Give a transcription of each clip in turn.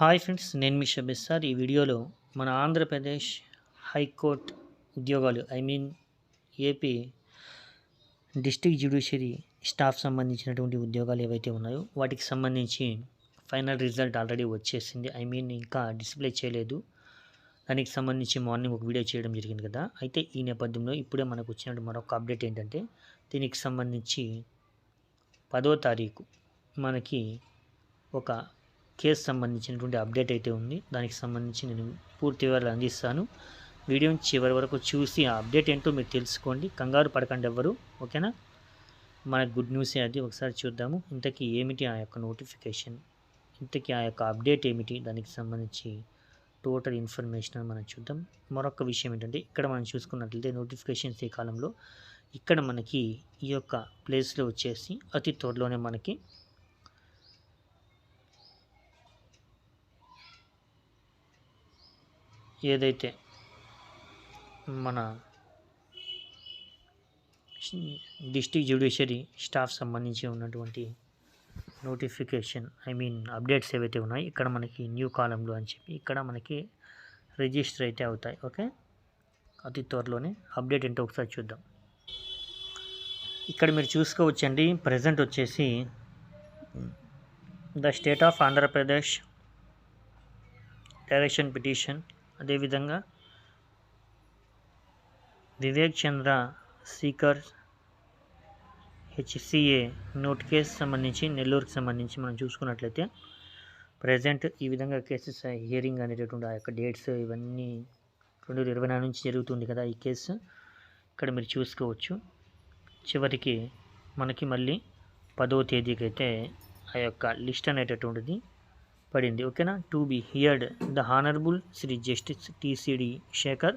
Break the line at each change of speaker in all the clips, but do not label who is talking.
Hi friends నేను మీ Shabbir sir. ఈ వీడియోలో మన ఆంధ్రప్రదేశ్ హైకోర్టు ఉద్యోగాలు I mean AP district judiciary staff సంబంధించినటువంటి ఉద్యోగాలు ఏవైతే ఉన్నాయో వాటికి సంబంధించి ఫైనల్ రిజల్ట్ ఆల్రెడీ వచ్చేసింది. ఐ మీన్ ఇంకా డిస్ప్లే చేయలేదు. దానికి సంబంధించి మార్నింగ్ ఒక వీడియో చేయడం జరిగింది కదా. అయితే ఈ నేపథ్యంలో ఇప్పుడే మనకు వచ్చినట్టు మరొక అప్డేట్ ఏంటంటే దీనికి సంబంధించి పదో తారీఖు మనకి ఒక కేసు సంబంధించినటువంటి అప్డేట్ అయితే ఉంది. దానికి సంబంధించి నేను పూర్తి వివరాలు అందిస్తాను. వీడియోని చివరి వరకు చూసి ఆ అప్డేట్ ఏంటో మీరు తెలుసుకోండి. కంగారు పడకండి ఎవ్వరు. ఓకేనా? మన గుడ్ న్యూసే అది. ఒకసారి చూద్దాము. ఇంతకీ ఏమిటి ఆ యొక్క నోటిఫికేషన్? ఇంతకీ ఆ యొక్క అప్డేట్ ఏమిటి? దానికి సంబంధించి టోటల్ ఇన్ఫర్మేషన్ అని మనం చూద్దాం. మరొక విషయం ఏంటంటే ఇక్కడ మనం చూసుకున్నట్లయితే నోటిఫికేషన్స్ ఈ కాలంలో ఇక్కడ మనకి ఈ యొక్క ప్లేస్లో వచ్చేసి అతి త్వరలోనే మనకి ఏదైతే మన డిస్ట్రిక్ట్ జ్యుడిషియరీ స్టాఫ్ సంబంధించి ఉన్నటువంటి నోటిఫికేషన్ ఐ మీన్ అప్డేట్స్ ఏవైతే ఉన్నాయో ఇక్కడ మనకి న్యూ కాలంలో అని చెప్పి ఇక్కడ మనకి రిజిస్టర్ అయితే అవుతాయి. ఓకే? అతి త్వరలోనే అప్డేట్ ఏంటో ఒకసారి చూద్దాం. ఇక్కడ మీరు చూసుకోవచ్చండి. ప్రజెంట్ వచ్చేసి the state of Andhra Pradesh direction petition అదేవిధంగా Vivek Chandra Sekhar HCA note case సంబంధించి నెల్లూరుకి సంబంధించి మనం చూసుకున్నట్లయితే ప్రజెంట్ ఈ విధంగా కేసెస్ హియరింగ్ అనేటటువంటి ఆ యొక్క డేట్స్ ఇవన్నీ రెండు వేల ఇరవై నాలుగు నుంచి జరుగుతుంది కదా ఈ కేసు. ఇక్కడ మీరు చూసుకోవచ్చు. చివరికి మనకి మళ్ళీ పదవ తేదీకి అయితే ఆ యొక్క లిస్ట్ అనేటటువంటిది పడింది. ఓకేనా? To be heard the honourable Shri justice TCD Shekhar.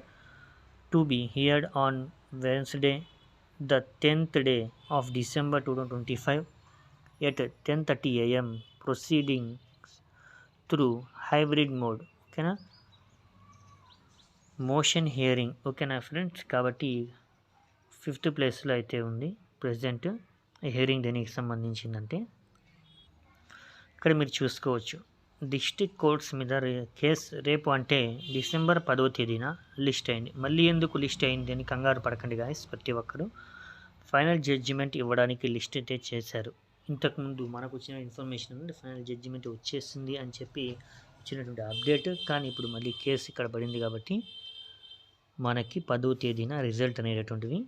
To be heard on Wednesday the tenth day of December two thousand twenty five at ten thirty AM proceeding through hybrid mode. ఓకేనా? Motion hearing. ఓకేనా friends? కాబట్టి fifth ప్లేస్లో అయితే ఉంది. Present hearing దేనికి సంబంధించిందంటే ఇక్కడ మీరు చూసుకోవచ్చు. డిస్టిక్ కోర్ట్స్ మీద రే కేసు రేపు అంటే డిసెంబర్ పదవ తేదీన లిస్ట్ అయింది. మళ్ళీ ఎందుకు లిస్ట్ అయింది అని కంగారు పడకండి గాయస్ ప్రతి ఒక్కరు. ఫైనల్ జడ్జిమెంట్ ఇవ్వడానికి లిస్ట్ అయితే చేశారు. ఇంతకుముందు మనకు వచ్చిన ఇన్ఫర్మేషన్ నుండి ఫైనల్ జడ్జిమెంట్ వచ్చేసింది అని చెప్పి వచ్చినటువంటి అప్డేట్. కానీ ఇప్పుడు మళ్ళీ కేసు ఇక్కడ పడింది కాబట్టి మనకి పదవ తేదీన రిజల్ట్ అనేటటువంటివి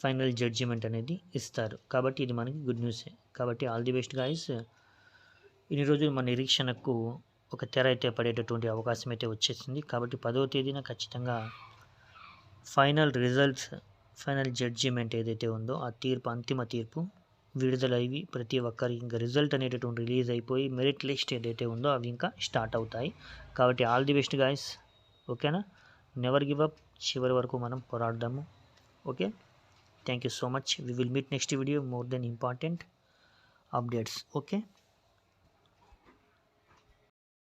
ఫైనల్ జడ్జిమెంట్ అనేది ఇస్తారు. కాబట్టి ఇది మనకి గుడ్ న్యూసే. కాబట్టి ఆల్ ది బెస్ట్ గాయస్. ఇన్ని రోజులు మన నిరీక్షణకు ఒక తెర అయితే పడేటటువంటి అవకాశం అయితే వచ్చేసింది. కాబట్టి పదవ తేదీన ఖచ్చితంగా ఫైనల్ రిజల్ట్స్ ఫైనల్ జడ్జిమెంట్ ఏదైతే ఉందో ఆ తీర్పు అంతిమ తీర్పు విడుదలయ్యి ప్రతి ఒక్కరికి ఇంకా రిజల్ట్ అనేటటువంటి రిలీజ్ అయిపోయి మెరిట్ లిస్ట్ ఏదైతే ఉందో అవి ఇంకా స్టార్ట్ అవుతాయి. కాబట్టి ఆల్ ది బెస్ట్ గాయస్. ఓకేనా? Never give up. చివరి వరకు మనం పోరాడదాము. Okay? Thank you so much. We will meet next video more then important updates. Okay?